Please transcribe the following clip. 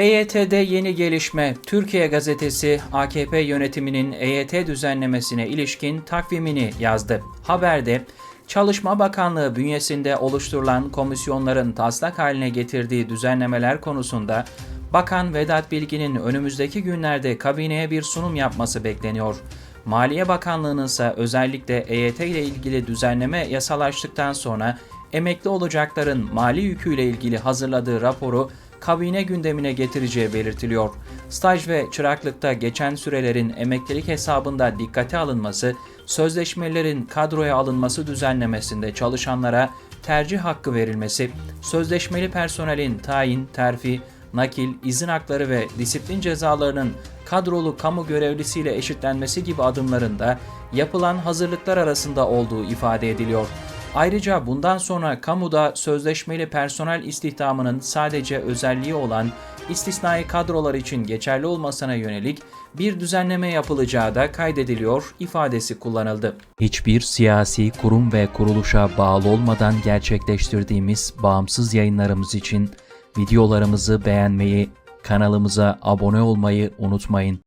EYT'de yeni gelişme. Türkiye Gazetesi AKP yönetiminin EYT düzenlemesine ilişkin takvimini yazdı. Haberde Çalışma Bakanlığı bünyesinde oluşturulan komisyonların taslak haline getirdiği düzenlemeler konusunda Bakan Vedat Bilgin'in önümüzdeki günlerde kabineye bir sunum yapması bekleniyor. Maliye Bakanlığı'nın ise özellikle EYT ile ilgili düzenleme yasalaştıktan sonra emekli olacakların mali yüküyle ilgili hazırladığı raporu kabine gündemine getireceği belirtiliyor. Staj ve çıraklıkta geçen sürelerin emeklilik hesabında dikkate alınması, sözleşmelerin kadroya alınması düzenlemesinde çalışanlara tercih hakkı verilmesi, sözleşmeli personelin tayin, terfi, nakil, izin hakları ve disiplin cezalarının kadrolu kamu görevlisiyle eşitlenmesi gibi adımların da yapılan hazırlıklar arasında olduğu ifade ediliyor. Ayrıca bundan sonra kamuda sözleşmeli personel istihdamının sadece özelliği olan istisnai kadrolar için geçerli olmasına yönelik bir düzenleme yapılacağı da kaydediliyor ifadesi kullanıldı. Hiçbir siyasi kurum ve kuruluşa bağlı olmadan gerçekleştirdiğimiz bağımsız yayınlarımız için videolarımızı beğenmeyi, kanalımıza abone olmayı unutmayın.